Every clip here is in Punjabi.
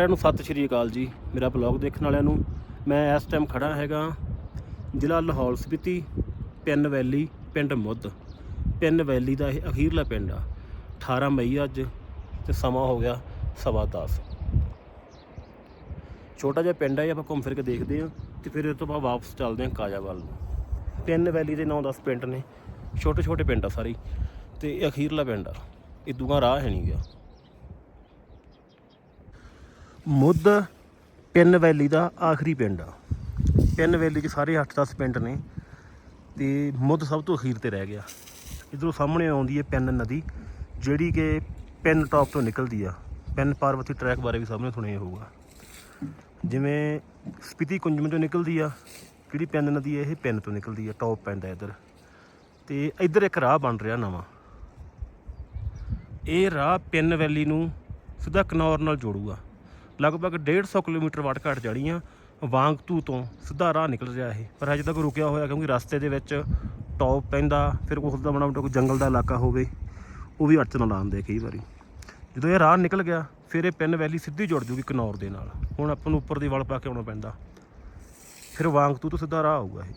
ਸਾਰਿਆਂ ਨੂੰ ਸਤਿ ਸ਼੍ਰੀ ਅਕਾਲ ਜੀ ਮੇਰਾ ਬਲੌਗ ਦੇਖਣ ਵਾਲਿਆਂ ਨੂੰ। ਮੈਂ ਇਸ ਟਾਈਮ ਖੜਾ ਹੈਗਾ ਜ਼ਿਲ੍ਹਾ ਲਾਹੌਲ ਸਪੀਤੀ ਪਿੰਨ ਵੈਲੀ ਪਿੰਡ ਮੁੱਧ। ਪਿੰਨ ਵੈਲੀ ਦਾ ਇਹ ਅਖੀਰਲਾ ਪਿੰਡ ਆ। 18 ਮਈ ਅੱਜ ਤੇ ਸਮਾਂ ਹੋ ਗਿਆ ਸਵਾ ਦਸ। ਛੋਟਾ ਜਿਹਾ ਪਿੰਡ ਆ ਹੈ ਆਪਾਂ ਘੁੰਮ ਫਿਰ ਕੇ ਦੇਖਦੇ ਹਾਂ ਤੇ ਫਿਰ ਇਹ ਤੋਂ ਬਾਅਦ ਵਾਪਸ ਚੱਲਦੇ ਹਾਂ ਕਾਜਾ ਵੱਲ ਨੂੰ। ਪਿੰਨ ਵੈਲੀ ਦੇ 9-10 ਪਿੰਡ ਨੇ ਛੋਟੇ ਛੋਟੇ ਪਿੰਡ ਆ ਸਾਰੇ। ਹੀ, ਤੇ ਇਹ ਅਖੀਰਲਾ ਪਿੰਡ ਆ। ਇਹ ਦੂਆ ਰਾਹ ਹੈ ਨਹੀਂ ਗਿਆ। ਮੁੱਧ, ਪਿੰਨ ਵੈਲੀ ਦਾ ਆਖਰੀ ਪਿੰਡ। ਆ ਪਿੰਨ ਵੈਲੀ 'ਚ ਸਾਰੇ 8-10 ਪਿੰਡ ਨੇ ਤੇ ਮੁੱਧ ਸਭ ਤੋਂ ਅਖੀਰ ਤੇ ਰਹਿ ਗਿਆ। ਇਧਰੋਂ ਸਾਹਮਣੇ ਆਉਂਦੀ ਹੈ ਪਿੰਨ ਨਦੀ, ਜਿਹੜੀ ਕਿ ਪਿੰਨ ਟਾਪ ਤੋਂ ਨਿਕਲਦੀ ਆ। ਪਿੰਨ ਪਾਰਵਤੀ ਟਰੈਕ ਬਾਰੇ ਵੀ ਸਭ ਨੇ ਸੁਣਿਆ ਹੋਊਗਾ। ਜਿਵੇਂ ਸਪੀਤੀ ਕੁੰਜਮ ਤੋਂ ਨਿਕਲਦੀ ਆ, ਜਿਹੜੀ ਪਿੰਨ ਨਦੀ ਹੈ ਇਹ ਪਿੰਨ ਤੋਂ ਨਿਕਲਦੀ ਆ ਟਾਪ ਪੈਂਦਾ ਇੱਧਰ। ਤੇ ਇੱਧਰ ਇੱਕ ਰਾਹ ਬਣ ਰਿਹਾ ਨਵਾਂ। ਇਹ ਰਾਹ ਪਿੰਨ ਵੈਲੀ ਨੂੰ ਸਿੱਧਾ ਕਨੌਰ ਨਾਲ ਜੋੜੂਗਾ। ਲਗਭਗ 150 ਕਿਲੋਮੀਟਰ ਵਾਟ ਘੱਟ ਜਾਣੀਆਂ ਵਾਂਗਤੂ ਤੋਂ ਸਿੱਧਾ ਰਾਹ ਨਿਕਲ ਰਿਹਾ ਇਹ। ਪਰ ਹਜੇ ਤੱਕ ਰੁਕਿਆ ਹੋਇਆ ਕਿਉਂਕਿ ਰਸਤੇ ਦੇ ਵਿੱਚ ਟੌਪ ਪੈਂਦਾ, ਫਿਰ ਉਸ ਦਾ ਬਣਾ ਬਣਾ ਕੋਈ ਜੰਗਲ ਦਾ ਇਲਾਕਾ ਹੋਵੇ, ਉਹ ਵੀ ਅੜਚਨ ਲਾਉਂਦੇ ਕਈ ਵਾਰੀ। ਜਦੋਂ ਇਹ ਰਾਹ ਨਿਕਲ ਗਿਆ, ਫਿਰ ਇਹ ਪਿੰਨ ਵੈਲੀ ਸਿੱਧੀ ਜੁੜ ਜੂਗੀ ਕਨੌਰ ਦੇ ਨਾਲ। ਹੁਣ ਆਪਾਂ ਨੂੰ ਉੱਪਰ ਦੀ ਵਲ ਪਾ ਕੇ ਆਉਣਾ ਪੈਂਦਾ। ਫਿਰ ਵਾਂਗਤੂ ਤੋਂ ਸਿੱਧਾ ਰਾਹ ਆਊਗਾ ਇਹ।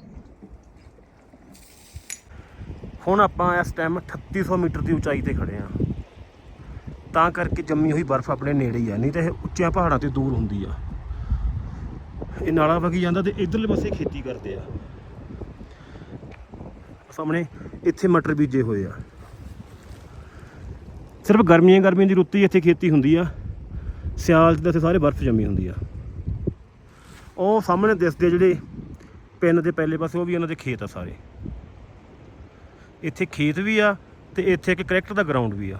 ਹੁਣ ਆਪਾਂ ਇਸ ਟਾਈਮ 3800 ਮੀਟਰ ਦੀ ਉਚਾਈ ਤੇ ਖੜੇ ਆ ਤਾਂ ਕਰਕੇ ਜੰਮੀ ਹੋਈ ਬਰਫ਼ ਆਪਣੇ ਨੇੜੇ ਹੀ ਆ, ਨਹੀਂ ਤਾਂ ਇਹ ਉੱਚਿਆਂ ਪਹਾੜਾਂ ਤੇ ਦੂਰ ਹੁੰਦੀ ਆ। ਇਹ ਨਾਲਾ ਵਗੀ ਜਾਂਦਾ ਤੇ ਇਧਰਲੇ ਪਾਸੇ ਖੇਤੀ ਕਰਦੇ ਆ। ਸਾਹਮਣੇ ਇੱਥੇ ਮਟਰ ਬੀਜੇ ਹੋਏ ਆ। ਸਿਰਫ ਗਰਮੀਆਂ ਗਰਮੀਆਂ ਦੀ ਰੁੱਤ ਹੀ ਇੱਥੇ ਖੇਤੀ ਹੁੰਦੀ ਆ। ਸਿਆਲ 'ਚ ਤਾਂ ਇੱਥੇ ਸਾਰੇ ਬਰਫ਼ ਜੰਮੀ ਹੁੰਦੀ ਆ। ਉਹ ਸਾਹਮਣੇ ਦਿਸਦੇ ਜਿਹੜੇ ਪਿੰਨ ਦੇ ਪਹਿਲੇ ਪਾਸੇ, ਉਹ ਵੀ ਉਹਨਾਂ ਦੇ ਖੇਤ ਆ ਸਾਰੇ। ਇੱਥੇ ਖੇਤ ਵੀ ਆ ਤੇ ਇੱਥੇ ਇੱਕ ਕ੍ਰਿਕਟ ਦਾ ਗਰਾਊਂਡ ਵੀ ਆ।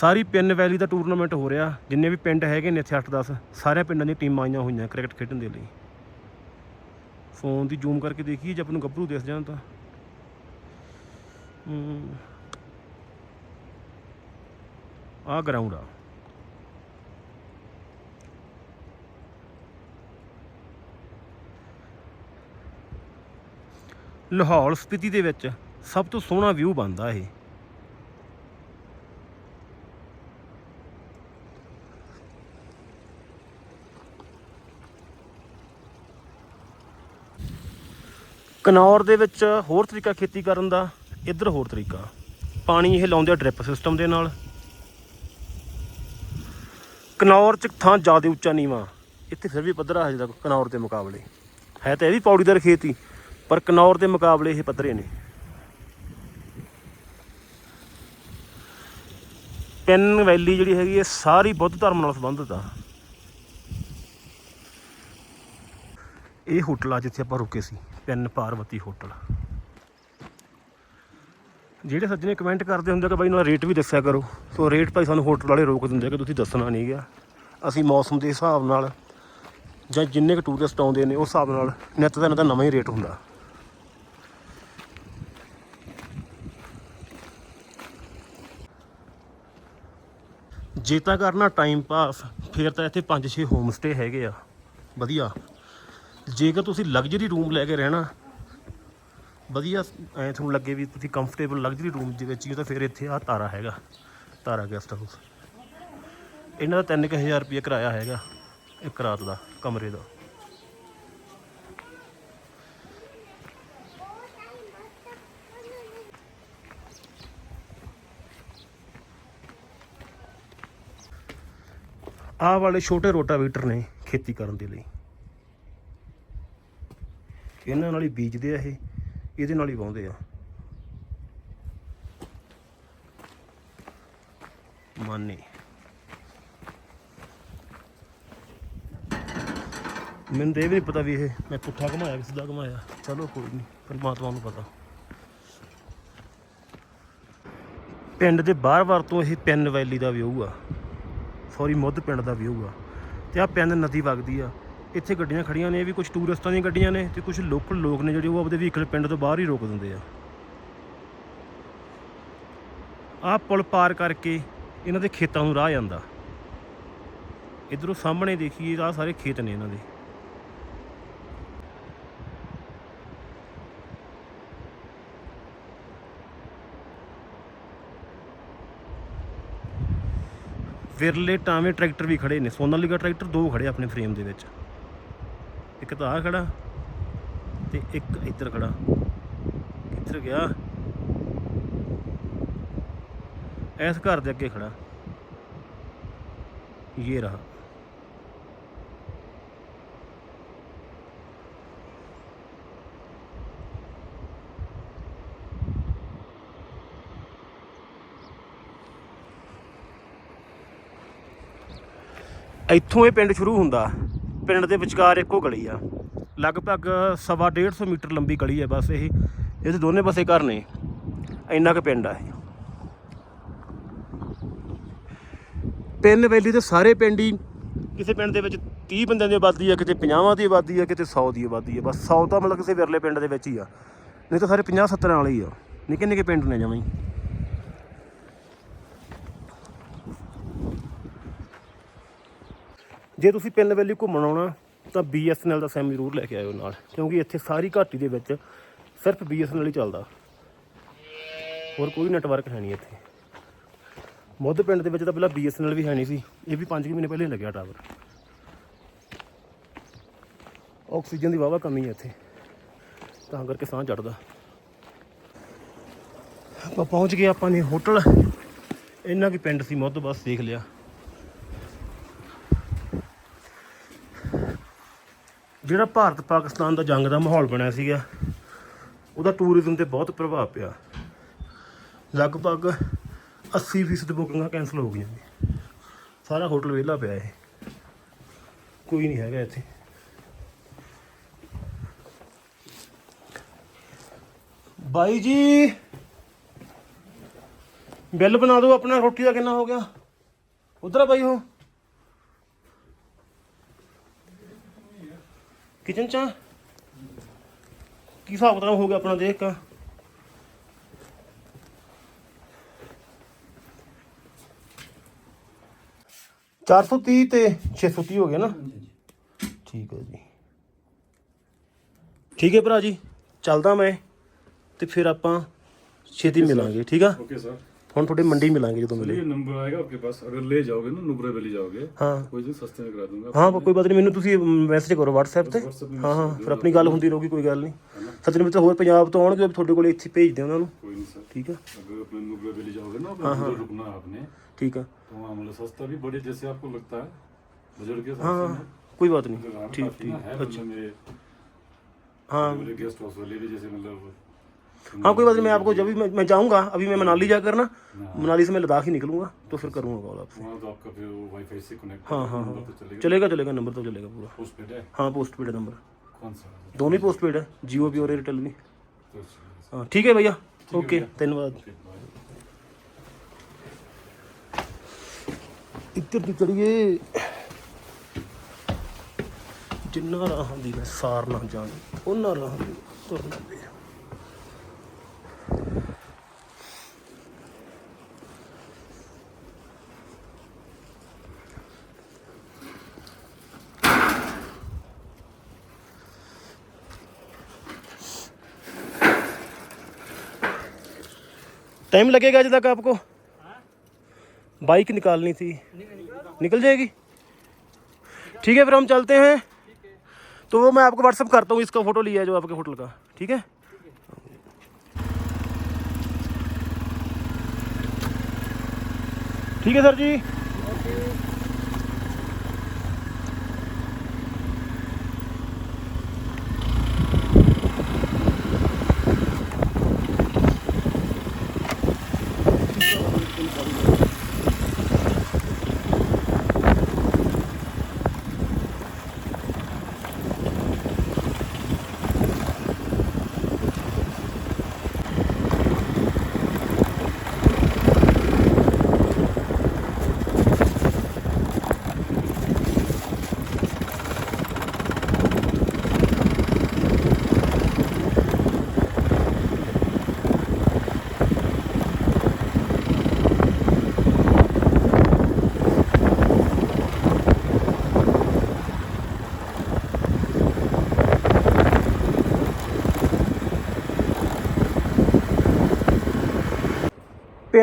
ਸਾਰੀ ਪਿੰਨ ਵੈਲੀ ਦਾ ਟੂਰਨਾਮੈਂਟ ਹੋ ਰਿਹਾ। ਜਿੰਨੇ ਵੀ ਪਿੰਡ ਹੈਗੇ ਨੇ ਇੱਥੇ 8-10 ਸਾਰੇ ਪਿੰਡਾਂ ਦੀਆਂ ਟੀਮਾਂ ਆਈਆਂ ਹੋਈਆਂ ਕ੍ਰਿਕਟ ਖੇਡਣ ਦੇ ਲਈ। ਫੋਨ ਦੀ ਜ਼ੂਮ ਕਰਕੇ ਦੇਖੀਏ, ਜੇ ਆਪਾਂ ਨੂੰ ਗੱਭਰੂ ਦਿਸ ਜਾਣ ਤਾਂ। ਆ ਗਰਾਊਂਡ ਆ। ਲਾਹੌਰ ਸਥਿਤੀ ਦੇ ਵਿੱਚ ਸਭ ਤੋਂ ਸੋਹਣਾ ਵਿਊ ਬਣਦਾ ਇਹ। ਕਨੌਰ ਦੇ ਵਿੱਚ ਹੋਰ ਤਰੀਕਾ ਖੇਤੀ ਕਰਨ ਦਾ, ਇੱਧਰ ਹੋਰ ਤਰੀਕਾ। ਪਾਣੀ ਇਹ ਲਾਉਂਦੇ ਆ ਡ੍ਰਿਪ ਸਿਸਟਮ ਦੇ ਨਾਲ। ਕਨੌਰ ਚ ਥਾਂ ਜ਼ਿਆਦਾ ਉੱਚਾ ਨੀਵਾ। ਇੱਥੇ ਫਿਰ ਵੀ ਪੱਧਰਾ ਹਜੇ ਤੱਕ ਕਨੌਰ ਦੇ ਮੁਕਾਬਲੇ। ਹੈ ਤਾਂ ਇਹ ਵੀ ਪੌੜੀਦਾਰ ਖੇਤੀ ਪਰ ਕਨੌਰ ਦੇ ਮੁਕਾਬਲੇ ਇਹ ਪੱਧਰੇ ਨੇ। ਪੈਨ ਵੈਲੀ ਜਿਹੜੀ ਹੈਗੀ ਇਹ ਸਾਰੀ ਬੁੱਧ ਧਰਮ ਨਾਲ ਸੰਬੰਧਿਤ ਆ। ਇਹ ਹੋਟਲ ਆ ਜਿੱਥੇ ਆਪਾਂ ਰੁਕੇ ਸੀ। PAN Parvati hotel. ਜਿਹੜੇ ਸੱਜਣੇ ਕਮੈਂਟ ਕਰਦੇ ਹੁੰਦੇ ਕਿ ਬਾਈ ਨਾਲ ਰੇਟ ਵੀ ਦੱਸਿਆ ਕਰੋ। ਸੋ ਰੇਟ ਭਾਈ ਸਾਨੂੰ ਹੋਟਲ ਵਾਲੇ ਰੋਕ ਦਿੰਦੇ ਕਿ ਤੁਸੀਂ ਦੱਸਣਾ ਨਹੀਂ ਗਿਆ। ਅਸੀਂ ਮੌਸਮ ਦੇ ਹਿਸਾਬ ਨਾਲ ਜਾਂ ਜਿੰਨੇ ਕੁ ਟੂਰਿਸਟ ਆਉਂਦੇ ਨੇ, ਉਸ ਹਿਸਾਬ ਨਾਲ ਨਿੱਤ ਦਾ ਇਹਨਾਂ ਦਾ ਨਵਾਂ ਹੀ ਰੇਟ ਹੁੰਦਾ। ਜੇ ਤਾਂ ਕਰਨਾ ਟਾਈਮ ਪਾਸ ਫਿਰ ਤਾਂ ਇੱਥੇ 5-6 ਹੋਮ ਸਟੇ ਹੈਗੇ ਆ। ਵਧੀਆ। ਜੇਕਰ ਤੁਸੀਂ ਲਗਜ਼ਰੀ ਰੂਮ ਲੈ ਕੇ ਰਹਿਣਾ, ਵਧੀਆ ਐ ਤੁਹਾਨੂੰ ਲੱਗੇ ਵੀ ਤੁਸੀਂ ਕੰਫਰਟੇਬਲ ਲਗਜ਼ਰੀ ਰੂਮ ਦੇ ਵਿੱਚ ਹੀ ਹੋ ਤਾਂ ਫਿਰ ਇੱਥੇ ਆ ਤਾਰਾ ਹੈਗਾ, ਤਾਰਾ ਗੈਸਟ ਹਾਊਸ ਇਹਨਾਂ ਦਾ 3000 ਰੁਪਏ ਕਿਰਾਇਆ ਹੈਗਾ, ਇੱਕ ਰਾਤ ਦਾ ਕਮਰੇ ਦਾ। ਆਹ ਵਾਲੇ ਛੋਟੇ ਰੋਟਾਵੀਟਰ ਨੇ ਖੇਤੀ ਕਰਨ ਦੇ ਲਈ। ਇਹਨਾਂ ਨਾਲ ਹੀ ਬੀਜਦੇ ਆ ਇਹ, ਇਹਦੇ ਨਾਲ ਹੀ ਵਾਹੁੰਦੇ ਆ। ਮਾਨੇ। ਮੈਨੂੰ ਤਾਂ ਇਹ ਵੀ ਨਹੀਂ ਪਤਾ ਵੀ ਇਹ, ਮੈਂ ਪੁੱਠਾ ਘਮਾਇਆ ਕਿ ਸਿੱਧਾ ਘਮਾਇਆ। ਚਲੋ ਕੋਈ ਨਹੀਂ ਪਰਮਾਤਮਾ ਨੂੰ ਪਤਾ। ਪਿੰਡ ਦੇ ਬਾਹਰ-ਬਾਹਰ ਤੋਂ ਇਹ ਪਿੰਨ ਵੈਲੀ ਦਾ ਵਿਊ ਆ। ਸੌਰੀ ਮੁੱਧ ਪਿੰਡ ਦਾ ਵਿਊ ਆ। ਤੇ ਆ ਪਿੰਨ ਨਦੀ ਵਗਦੀ ਆ। ਇੱਥੇ ਗੱਡੀਆਂ ਖੜੀਆਂ ਨੇ, ਇਹ ਵੀ ਕੁਝ ਟੂਰਿਸਟਾਂ ਦੀਆਂ ਗੱਡੀਆਂ ਨੇ ਤੇ ਕੁਝ ਲੋਕਲ ਲੋਕ ਨੇ ਜਿਹੜੇ ਉਹ ਆਪਦੇ ਵਹੀਕਲ ਪਿੰਡ ਤੋਂ ਬਾਹਰ ਹੀ ਰੋਕ ਦਿੰਦੇ ਆ। ਆਹ ਪੁਲ ਪਾਰ ਕਰਕੇ ਇਹਨਾਂ ਦੇ ਖੇਤਾਂ ਨੂੰ ਰਾਹ ਜਾਂਦਾ। ਇਧਰੋਂ ਸਾਹਮਣੇ ਦੇਖੀਏ ਆਹ ਸਾਰੇ ਖੇਤ ਨੇ ਇਹਨਾਂ ਦੇ। ਵਿਰਲੇ ਟਾਵੇਂ ਟਰੈਕਟਰ ਵੀ ਖੜੇ ਨੇ, ਸੋਨਾਲੀਕਾ ਟਰੈਕਟਰ ਦੋ ਖੜੇ ਆਪਣੇ ਫਰੇਮ ਦੇ ਵਿੱਚ। ਇੱਕ ਤਾਂ ਆ ਖੜਾ ਤੇ ਇੱਕ ਇੱਧਰ ਖੜਾ। ਕਿੱਧਰ ਗਿਆ? ਇਸ ਘਰ ਦੇ ਅੱਗੇ ਖੜਾ। ਇਹ ਰਹਾ। ਇੱਥੋਂ ਇਹ ਪਿੰਡ ਸ਼ੁਰੂ ਹੁੰਦਾ। ਪਿੰਡ ਦੇ ਵਿਚਕਾਰ ਇੱਕੋ ਗਲੀ ਆ। ਲਗਭਗ ਸਵਾ ਡੇਢ ਸੌ ਮੀਟਰ ਲੰਬੀ ਗਲੀ ਹੈ ਬਸ ਇਹ। ਇਹਦੇ ਦੋਨੇ ਪਾਸੇ ਘਰ ਨੇ। ਇੰਨਾ ਕੁ ਪਿੰਡ ਆ ਇਹ। ਪਿੰਨ ਵੈਲੀ ਦੇ ਸਾਰੇ ਪਿੰਡ ਹੀ। ਕਿਸੇ ਪਿੰਡ ਦੇ ਵਿੱਚ 30 ਬੰਦਿਆਂ ਦੀ ਆਬਾਦੀ ਆ, ਕਿਤੇ 50 ਦੀ ਆਬਾਦੀ ਆ, ਕਿਤੇ 100 ਦੀ ਆਬਾਦੀ ਆ। ਬਸ 100 ਤਾਂ ਮਤਲਬ ਕਿਸੇ ਵਿਰਲੇ ਪਿੰਡ ਦੇ ਵਿੱਚ ਹੀ ਆ। ਨਹੀਂ ਤਾਂ ਸਾਰੇ 50 70 ਵਾਲੇ ਹੀ ਆ। ਨਿੱਕੇ ਨਿੱਕੇ ਪਿੰਡ ਨੇ ਜਮਾਂ ਹੀ। ਜੇ ਤੁਸੀਂ ਪਿੰਨ ਵੈਲੀ ਘੁੰਮਣ ਆਉਣਾ, ਤਾਂ BSNL ਦਾ ਸਿਮ ਜ਼ਰੂਰ ਲੈ ਕੇ ਆਇਓ ਨਾਲ, ਕਿਉਂਕਿ ਇੱਥੇ ਸਾਰੀ ਘਾਟੀ ਦੇ ਵਿੱਚ ਸਿਰਫ BSNL ਹੀ ਚੱਲਦਾ। ਹੋਰ ਕੋਈ ਨੈਟਵਰਕ ਹੈ ਨਹੀਂ ਇੱਥੇ। ਮੁੱਧ ਪਿੰਡ ਦੇ ਵਿੱਚ ਤਾਂ ਪਹਿਲਾਂ BSNL ਵੀ ਹੈ ਨਹੀਂ ਸੀ, ਇਹ ਵੀ 5 ਮਹੀਨੇ ਪਹਿਲੇ ਲੱਗਿਆ ਟਾਵਰ ਆਕਸੀਜਨ ਦੀ ਵਾਵਾ ਕਮੀ ਹੈ ਇੱਥੇ, ਤਾਂ ਕਰਕੇ ਸਾਹ ਚੜਦਾ ਆਪਾਂ ਪਹੁੰਚ ਗਏ ਆਪਾਂ ਨੇ ਹੋਟਲ, ਇੰਨਾ ਕੀ ਪਿੰਡ ਸੀ, ਮੁੱਧ ਬਸ ਦੇਖ ਲਿਆ। ਜਿਹੜਾ ਭਾਰਤ ਪਾਕਿਸਤਾਨ ਦਾ ਜੰਗ ਦਾ ਮਾਹੌਲ ਬਣਿਆ ਸੀਗਾ, ਉਹਦਾ ਟੂਰਿਜ਼ਮ ਤੇ ਬਹੁਤ ਪ੍ਰਭਾਵ ਪਿਆ। ਲਗਭਗ 80% ਬੁਕਿੰਗਾਂ ਕੈਨਸਲ ਹੋ ਗਈਆਂ ਨੇ। ਸਾਰਾ ਹੋਟਲ ਵਿਹਲਾ ਪਿਆ ਇਹ। ਕੋਈ ਨਹੀਂ ਹੈਗਾ ਇੱਥੇ। ਬਾਈ ਜੀ, ਬਿੱਲ ਬਣਾ ਦਿਓ, ਆਪਣਾ ਰੋਟੀ ਦਾ ਕਿੰਨਾ ਹੋ ਗਿਆ? ਉਧਰ ਆ ਬਾਈ ਉਹ। ਕਿਚਨ ਚ ਕੀ ਹਿਸਾਬ ਕਿਤਾਬ ਹੋ ਗਿਆ ਆਪਣਾ ਦੇਖ ਕਾ? ਚਾਰ ਸੌ ਤੀਹ ਤੇ 630 ਹੋ ਗਿਆ ਨਾ? ਠੀਕ ਹੈ ਜੀ। ਠੀਕ ਹੈ ਭਰਾ ਜੀ, ਚੱਲਦਾ ਮੈਂ ਤੇ ਫਿਰ ਆਪਾਂ ਛੇਤੀ ਮਿਲਾਂਗੇ, ਠੀਕ ਆ? Okay sir. ਹੁਣ ਤੁਹਾਡੇ ਮੰਡੀ ਮਿਲਾਂਗੇ ਜਦੋਂ ਮਿਲੇ चलिए नंबर आएगा आपके पास अगर ले जाओगे ना नुब्रा वैली जाओगे ਹਾਂ कोई दिन सस्ते में करा दूंगा ਹਾਂ ਕੋਈ ਬਾਤ ਨਹੀਂ ਮੈਨੂੰ ਤੁਸੀਂ ਮੈਸੇਜ ਕਰੋ WhatsApp ਤੇ WhatsApp में ਹਾਂ ਹਾਂ ਫਿਰ ਆਪਣੀ ਗੱਲ ਹੁੰਦੀ ਰਹੂਗੀ ਕੋਈ ਗੱਲ ਨਹੀਂ ਸੱਜਣ ਮਿੱਤਰ ਹੋਰ ਪੰਜਾਬ ਤੋਂ ਆਉਣਗੇ ਤੁਹਾਡੇ ਕੋਲੇ ਇੱਥੇ ਭੇਜ ਦਿਓ ਉਹਨਾਂ ਨੂੰ कोई नहीं सर ਠੀਕ ਆ अगर अपने नुब्रा वैली जाओगे ना अपने उधर रुकना है आपने ਠੀਕ ਆ तो वहाँ मतलब सस्ता भी बड़े जैसे आपको लगता है बजट के हाँ हिसाब से ਕੋਈ ਬਾਤ ना, ਨਹੀਂ हाँ, ठीक काफी ना ठीक है अच्छा मतलब मेरे हाँ मेरे गेस्ट हाउस वाले भी जैसे मतलब हाँ कोई बात नहीं मैं आपको जब भी मैं, मैं जाऊंगा अभी मैं मनाली जाकर ना मनाली से मैं लद्दाख ही निकलूंगा तो फिर करूंगा कॉल आपसे वहाँ तो आपका फिर वाईफाई से कनेक्ट हाँ हाँ तो चलेगा चलेगा चलेगा नंबर तो चलेगा पूरा पोस्ट पेड है हाँ पोस्ट पेड है नंबर कौन सा दोनों ही पोस्ट पेड है जियो भी और एयरटेल भी तो चलेगा। हाँ ठीक है भैया ओके धन्यवाद Okay, bye. ਇੱਧਰ ਦੀ ਚੜੀਏ ਜਿੰਨਾ ਰਾਹਾਂ ਦੀ ਮੈਂ ਸਾਰ ਨਾ ਜਾਣੀ ਉਹਨਾਂ ਰਾਹਾਂ ਦੀ ਤੁਰਨਾ ਪਏ टाइम लगेगा अज तक आपको? बाइक निकालनी थी। निकल जाएगी? ठीक है, फिर हम चलते हैं। तो वो मैं आपको व्हाट्सअप करता हूँ, इसका फ़ोटो लिया है जो आपके होटल का। ठीक है? ठीक है सर जी।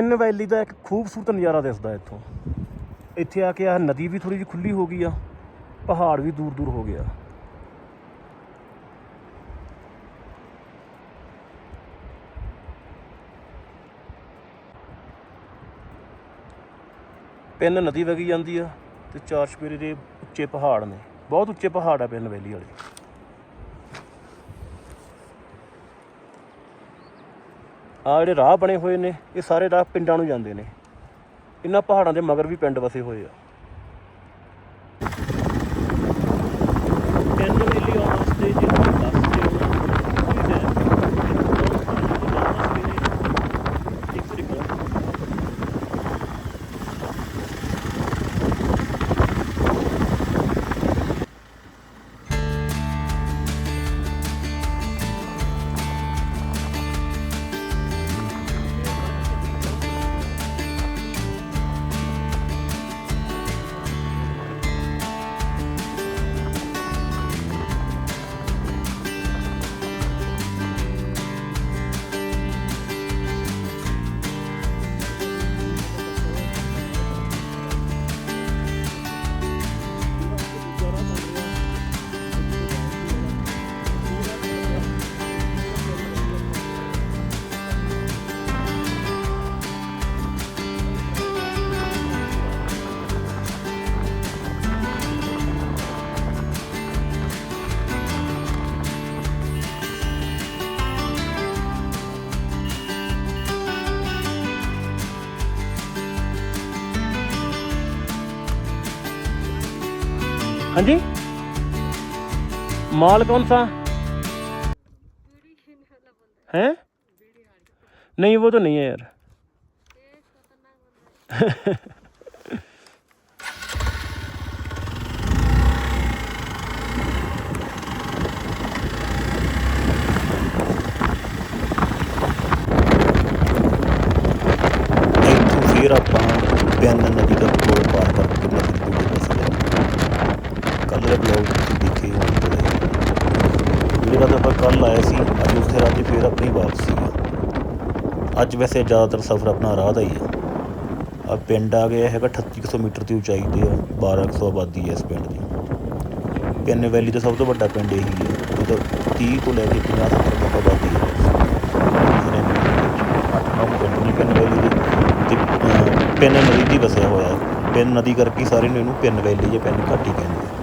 ਪਿੰਨ ਵੈਲੀ ਦਾ ਇੱਕ ਖੂਬਸੂਰਤ ਨਜ਼ਾਰਾ ਦਿਸਦਾ ਇੱਥੋਂ। ਇੱਥੇ ਆ ਕੇ ਆ ਨਦੀ ਵੀ ਥੋੜੀ ਜਿਹੀ ਖੁੱਲੀ ਹੋ ਗਈ ਆ, ਪਹਾੜ ਵੀ ਦੂਰ ਦੂਰ ਹੋ ਗਿਆ ਪਿੰਨ ਨਦੀ ਵਗੀ ਜਾਂਦੀ ਆ ਤੇ ਚਾਰ ਛਪੇਰੇ ਦੇ ਉੱਚੇ ਪਹਾੜ ਨੇ। ਬਹੁਤ ਉੱਚੇ ਪਹਾੜ ਆ ਪਿੰਨ ਵੈਲੀ ਵਾਲੇ। ਆ ਜਿਹੜੇ ਰਾਹ ਬਣੇ ਹੋਏ ਨੇ, ਇਹ ਸਾਰੇ ਰਾਹ ਪਿੰਡਾਂ ਨੂੰ ਜਾਂਦੇ ਨੇ। ਇਹਨਾਂ ਪਹਾੜਾਂ ਦੇ ਮਗਰ ਵੀ ਪਿੰਡ ਵਸੇ ਹੋਏ ਆ। हाँ जी। माल कौन सा? हैं? नहीं, वो तो नहीं है यार। तो आप बयाना नदी का पुल पार करके ਗਏ ਕੱਲ੍ਹ ਦੇ ਬਲੌਗ ਤੁਸੀਂ ਦੇਖੇ ਹੋਣਗੇ ਜਿਹੜਾ ਤਾਂ ਆਪਾਂ ਕੱਲ ਆਏ ਸੀ, ਅੱਜ ਉੱਥੇ ਰਾਤੀ ਫਿਰ ਆਪਣੀ ਵਾਪਸੀ ਆ ਅੱਜ ਵੈਸੇ ਜ਼ਿਆਦਾਤਰ ਸਫ਼ਰ ਆਪਣਾ ਰਾਹ ਦਾ ਹੀ ਆ। ਆ ਪਿੰਡ ਆ ਗਿਆ ਹੈਗਾ 3800 ਮੀਟਰ ਦੀ ਉਚਾਈ ਤੇ ਆ 1200 ਆਬਾਦੀ ਹੈ ਇਸ ਪਿੰਡ ਦੀ। ਪਿੰਨ ਵੈਲੀ ਦਾ ਸਭ ਤੋਂ ਵੱਡਾ ਪਿੰਡ ਇਹੀ ਹੈ ਉਹ ਤਾਂ 30 ਤੋਂ ਲੈ ਕੇ 50 ਤੱਕ ਤੱਕ ਆਬਾਦੀ ਹੈ ਪਿੰਨ ਵੈਲੀ ਦੀ। ਤੇ ਪਿੰਨ ਨਦੀ ਦੀ ਵਸਿਆ ਹੋਇਆ। ਹੈ। ਪਿੰਨ ਨਦੀ ਕਰਕੇ ਹੀ ਸਾਰੇ ਨੂੰ ਇਹਨੂੰ ਪਿੰਨ ਵੈਲੀ ਜਾਂ ਪਿੰਨ ਘਾਟੀ ਕਹਿੰਦੇ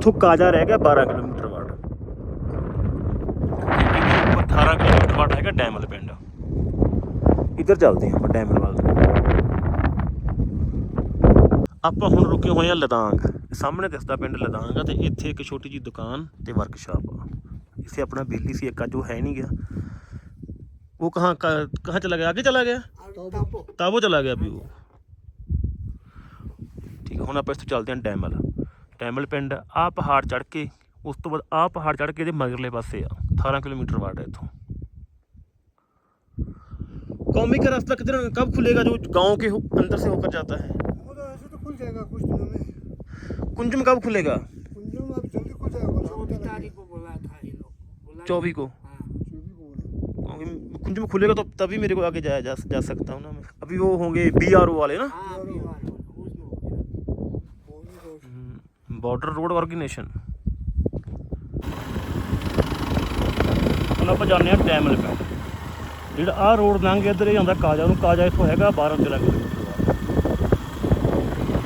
ਇੱਥੋਂ ਕਾਜਾ ਰਹਿ ਗਿਆ 12 ਕਿਲੋਮੀਟਰ ਵਾਟ। 18 ਕਿਲੋਮੀਟਰ ਵਾਟ ਹੈਗਾ ਡੈਮਲ ਪਿੰਡ। ਇੱਧਰ ਚੱਲਦੇ ਹਾਂ ਆਪਾਂ ਡੈਮਲ ਵੱਲ। ਆਪਾਂ ਹੁਣ ਰੁਕੇ ਹੋਏ ਆ ਲਦਾਂਗ। ਸਾਹਮਣੇ ਦਿਸਦਾ ਪਿੰਡ ਲਦਾਂਗ ਆ ਤੇ ਇੱਥੇ ਇੱਕ ਛੋਟੀ ਜੀ ਦੁਕਾਨ ਤੇ ਵਰਕਸ਼ਾਪ ਆ। ਇੱਥੇ ਆਪਣਾ ਬੇਲੀ ਸੀ ਇੱਕ ਅੱਜ ਉਹ ਹੈ ਨਹੀਂ ਗਿਆ। ਉਹ ਕਹਾਂ ਕਹਾਂ ਚਲਾ ਗਿਆ? ਅੱਗੇ ਚਲਾ ਗਿਆ? ਤਾਬੋ। ਚਲਾ ਗਿਆ ਵੀ ਉਹ। ਠੀਕ ਹੁਣ ਆਪਾਂ ਇਸ ਤੋਂ ਚੱਲਦੇ ਹਾਂ ਡੈਮਲ। टैमल पिंड ਆ पहाड़ चढ़ के उस तो बाद ਆ पहाड़ चढ़ के मगरले पासे अठारह किलोमीटर वाड़ है इतों कौमी का रास्ता किधर कब खुलेगा जो गाँव के अंदर से होकर जाता है वो तो ऐसे तो खुल जाएगा कुछ दिनों में कुंजम कब खुलेगा कुंजम जल्दी खुल जाएगा चौबीस तारीख को बोला था ये लोग चौबीस को कुंजम खुलेगा तो तभी मेरे को आगे जाया जा, जा सकता हूँ ना मैं अभी वो होंगे बी आर ओ वाले ना ਬਾਰਡਰ ਰੋਡ ਆਰਗੇਨਾਈਜੇਸ਼ਨ ਹੁਣ ਆਪਾਂ ਜਾਂਦੇ ਆ ਡੈਮਲ ਪਿੰਡ ਜਿਹੜਾ ਆਹ ਰੋਡ ਲੰਘ ਕੇ ਇੱਧਰ ਹੀ ਆਉਂਦਾ ਕਾਜਾ ਨੂੰ। ਕਾਜਾ ਇੱਥੋਂ ਹੈਗਾ 12 13 ਕਿਲੋਮੀਟਰ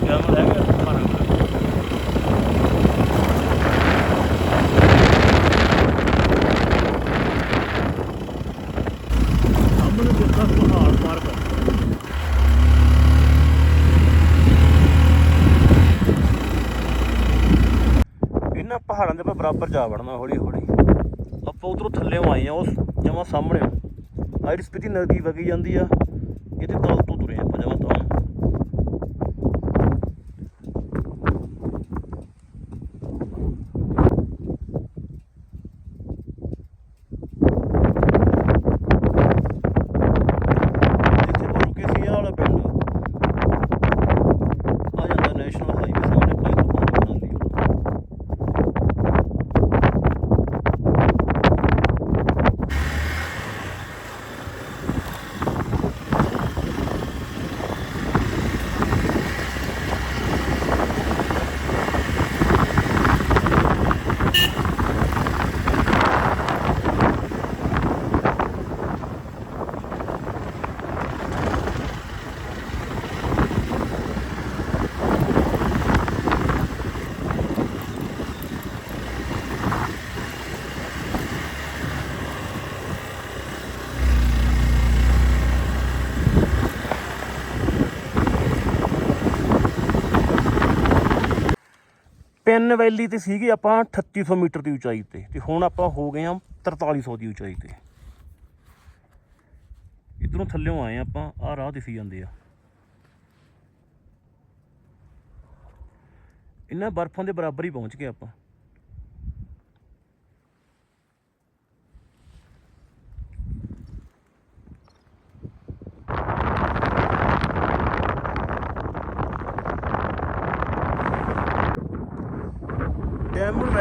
ਡੈਮਲ ਹੈਗਾ 12 ਕਿਲੋਮੀਟਰ ਸਾਹਮਣੇ ਦਿਸਦਾ ਪਹਾੜ ਪਾਰ ਕਰ ਇਹਨਾਂ ਪਹਾੜਾਂ ਦੇ ਆਪਾਂ ਬਰਾਬਰ ਜਾ ਵੜਨਾ ਹੌਲੀ ਹੌਲੀ। ਆਪਾਂ ਉਧਰੋਂ ਥੱਲੇ ਆਏ ਆ ਉਸ ਜਮਾ ਸਾਹਮਣੇ। ਆਈਡ ਸਪੀਤੀ ਨਦੀ ਵਗੀ ਜਾਂਦੀ ਆ। ਇਹਦੇ ਤਲ ਤੋਂ ਤੁਰੇ ਆਪਾਂ ਜਮਾ ਤਾਂ ਜਿੱਥੇ ਆਪਾਂ ਰੁਕੇ ਸੀ ਇਹ ਵਾਲਾ ਪਿੰਡ ਆ ਜਾਂਦਾ ਨੈਸ਼ਨਲ ਹਾਈਵੇ ਸਾਹਮਣੇ ਪਾਈ ਤੋਂ ਬੰਦ ਬਣਾ ਲਈ ਉਹਨੇ। ਪਿੰਨ ਵੈਲੀ ਤੇ ਸੀਗੇ ਆਪਾਂ 3800 ਮੀਟਰ ਦੀ ਉਚਾਈ ਤੇ ਤੇ ਹੁਣ ਆਪਾਂ ਹੋ ਗਏ ਆ 4300 ਦੀ ਉਚਾਈ ਤੇ। ਇਧਰੋਂ ਥੱਲਿਓਂ ਆਏ ਆ ਆਪਾਂ ਆ ਰਾਹ ਦਿਸੀ ਜਾਂਦੇ ਆ। ਇਹਨਾਂ ਬਰਫਾਂ ਦੇ ਬਰਾਬਰ ਹੀ ਪਹੁੰਚ ਗਏ ਆਪਾਂ।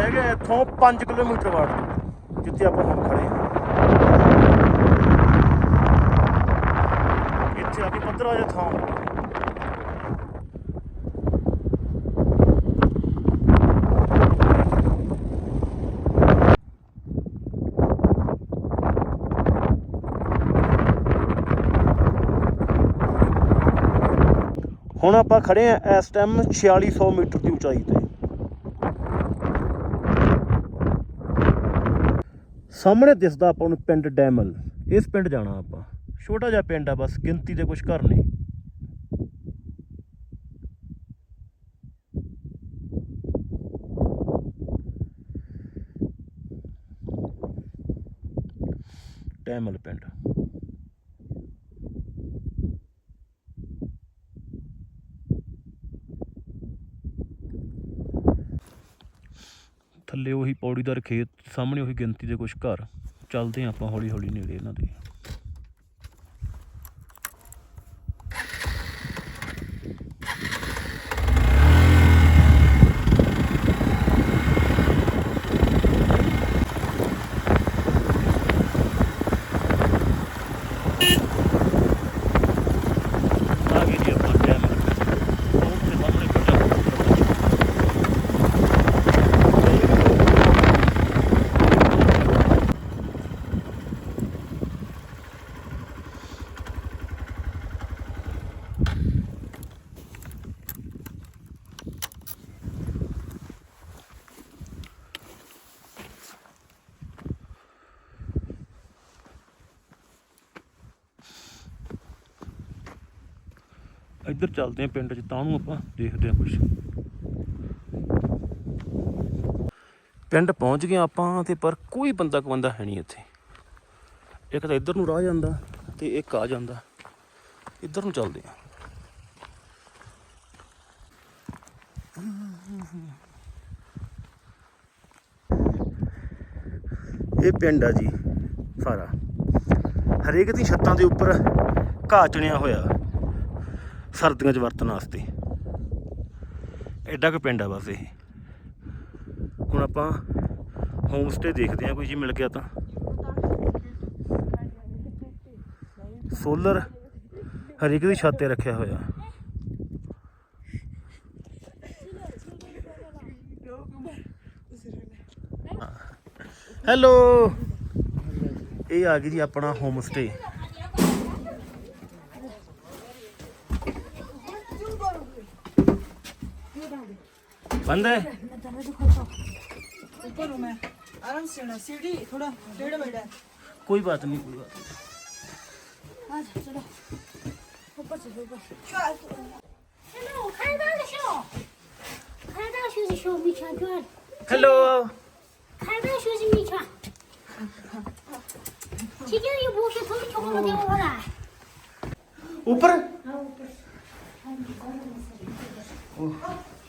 ਡੈਮ ਇੱਥੋਂ 5 ਕਿਲੋਮੀਟਰ ਵਾਟ ਜਿੱਥੇ ਆਪਾਂ ਹੁਣ ਖੜੇ ਹਾਂ। ਇੱਥੇ ਆ ਕੇ ਪੱਧਰਾ ਜਿਹਾ ਥਾਂ ਹੁਣ ਆਪਾਂ ਖੜੇ ਆ ਇਸ ਟਾਈਮ 4600 ਮੀਟਰ ਦੀ ਉਚਾਈ ਤੇ। ਸਾਹਮਣੇ ਦਿਸਦਾ ਆਪਾਂ ਨੂੰ ਪਿੰਡ ਡੈਮਲ। ਇਸ ਪਿੰਡ ਜਾਣਾ ਆਪਾਂ। ਛੋਟਾ ਜਿਹਾ ਪਿੰਡ ਆ, ਬਸ ਗਿਣਤੀ ਦੇ ਕੁਝ ਘਰ ਨੇ। ਡੈਮਲ ਪਿੰਡ। ਥੱਲੇ ਉਹੀ ਪੌੜੀਦਾਰ ਖੇਤ, ਸਾਹਮਣੇ ਉਹੀ ਗਿਣਤੀ ਦੇ ਕੁਝ ਘਰ। ਚੱਲਦੇ ਹਾਂ ਆਪਾਂ ਹੌਲੀ ਹੌਲੀ ਨੇੜੇ ਇਹਨਾਂ ਦੇ ਆ ਗਏ ਜੀ ਆਪਾਂ ਡੈਮ ਉਹ ਤੇ ਸਾਹਮਣੇ ਖੜਾ ਇੱਧਰ ਚੱਲਦੇ ਆ ਪਿੰਡ 'ਚ, ਤਾਂ ਨੂੰ ਆਪਾਂ ਦੇਖਦੇ ਆ ਕੁਝ ਪਿੰਡ ਪਹੁੰਚ ਗਏ ਆਪਾਂ ਤੇ ਪਰ ਕੋਈ ਬੰਦਾ ਕਵੰਦਾ ਹੈ ਨਹੀਂ ਇੱਥੇ। ਇੱਕ ਤਾਂ ਇੱਧਰ ਨੂੰ ਰਾਹ ਜਾਂਦਾ ਤੇ ਇੱਕ ਆ ਜਾਂਦਾ। ਇੱਧਰ ਨੂੰ ਚੱਲਦੇ ਆ ਇਹ ਪਿੰਡ ਆ ਜੀ ਸਾਰਾ ਹਰੇਕ ਦੀ ਛੱਤਾਂ ਦੇ ਉੱਪਰ ਘਾਹ ਚਣਿਆ ਹੋਇਆ। ਸਰਦੀਆਂ 'ਚ ਵਰਤਣ ਵਾਸਤੇ। ਐਡਾ ਕੁ ਪਿੰਡ ਆ ਬਸ ਇਹ। ਹੁਣ ਆਪਾਂ ਹੋਮ ਸਟੇ ਦੇਖਦੇ ਆ ਕੋਈ ਜੀ ਮਿਲ ਗਿਆ ਤਾਂ। ਸੋਲਰ ਹਰੇਕ ਦੀ ਛੱਤ ਤੇ ਰੱਖਿਆ ਹੋਇਆ। ਹੈਲੋ ਇਹ ਆ ਗਈ ਜੀ ਆਪਣਾ ਹੋਮ ਸਟੇ बंद है ऊपर हूँ मैं आराम से होना सीढ़ी थोड़ा टेढ़ा बैठा है कोई बात नहीं कोई बात नहीं आज चलो ऊपर से ऊपर हेलो खाने दाल दे शो खाने दाल शो जी शो मीठा जोर हेलो खाने दाल शो जी मीठा ठीक है ये बोश है थोड़ी चोको मत देओ वाला ऊपर हां ऊपर ओह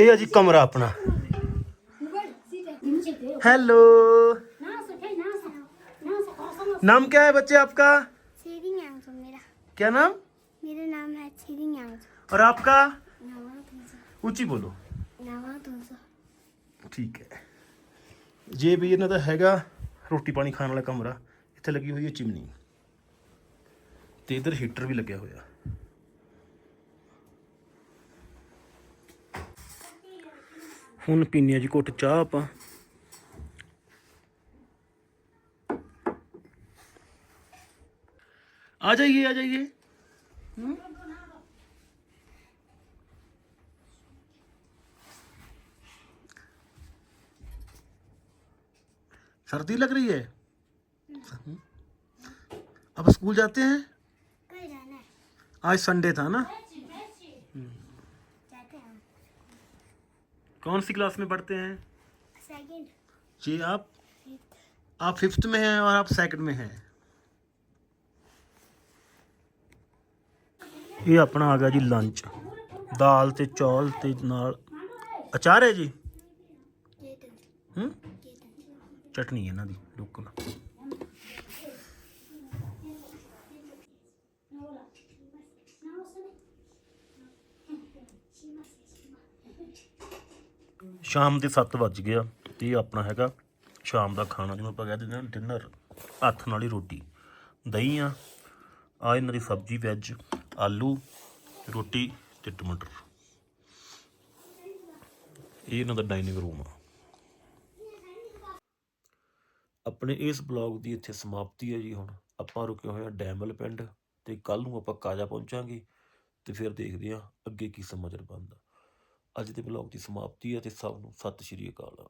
ਇਹ ਆ ਜੀ ਕਮਰਾ ਆਪਣਾ हेलो नाम क्या है बच्चे आपका सीरिंग यांगसो मेरा क्या नाम मेरा नाम है सीरिंग यांगसो और आपका नवा तुमसे ਉੱਚੀ ਬੋਲੋ नवा तुमसे ਠੀਕ ਹੈ ਜੇ ਵੀ ਇਹਨਾਂ ਦਾ ਹੈਗਾ ਰੋਟੀ ਪਾਣੀ ਖਾਣ ਵਾਲਾ ਕਮਰਾ ਇੱਥੇ ਲੱਗੀ ਹੋਈ ਹੈ ਚਿਮਨੀ ਤੇ ਇਧਰ ਹੀਟਰ ਵੀ ਲੱਗਿਆ ਹੋਇਆ ਹੁਣ ਪੀਨੇ ਆ ਜੀ ਘੁੱਟ ਚਾਹ ਆਪਾਂ आ जाइए आ जाइए सर्दी लग रही है अब स्कूल जाते हैं कहीं जाना है आज संडे था ना कौन सी क्लास में पढ़ते हैं सेकंड जी आप आप फिफ्थ में हैं और आप सेकंड में हैं ਇਹ ਆਪਣਾ ਆ ਗਿਆ ਜੀ ਲੰਚ ਦਾਲ ਤੇ ਚੌਲ ਤੇ ਨਾਲ ਅਚਾਰ ਹੈ ਜੀ ये तो ਹੂੰ ये तो ਚਟਨੀ ਇਹਨਾਂ ਦੀ ਲੋਕਲ ਸ਼ਾਮ ਦੇ 7 ਵੱਜ ਗਿਆ ਤੇ ਇਹ ਆਪਣਾ ਹੈਗਾ ਸ਼ਾਮ ਦਾ ਖਾਣਾ, ਜਿਹਨੂੰ ਆਪਾਂ ਕਹਿ ਦਿੰਦੇ ਹਾਂ ਡਿਨਰ ਹੱਥ ਨਾਲ ਹੀ ਰੋਟੀ। ਦਹੀਂ ਆ ਆ ਇਹਨਾਂ ਦੀ ਸਬਜ਼ੀ ਵੈਜ ਆਲੂ, ਰੋਟੀ ਤੇ ਟਮਾਟਰ। ਇਹ ਇਹਨਾਂ ਦਾ ਡਾਈਨਿੰਗ ਰੂਮ ਆ। ਆਪਣੇ ਇਸ ਬਲੌਗ ਦੀ ਇੱਥੇ ਸਮਾਪਤੀ ਹੈ ਜੀ ਹੁਣ। ਆਪਾਂ ਰੁਕੇ ਹੋਏ ਹਾਂ ਡੈਮਲ ਪਿੰਡ ਤੇ ਕੱਲ ਨੂੰ ਆਪਾਂ ਕਾਜਾ ਪਹੁੰਚਾਂਗੇ ਤੇ ਫਿਰ ਦੇਖਦੇ ਹਾਂ ਅੱਗੇ ਕੀ ਸਮਾਂ ਸਮਾਚਰ ਬਣਦਾ। ਅੱਜ ਦੇ ਬਲੌਗ ਦੀ ਸਮਾਪਤੀ ਹੈ ਤੇ ਸਭ ਨੂੰ ਸਤਿ ਸ਼੍ਰੀ ਅਕਾਲ।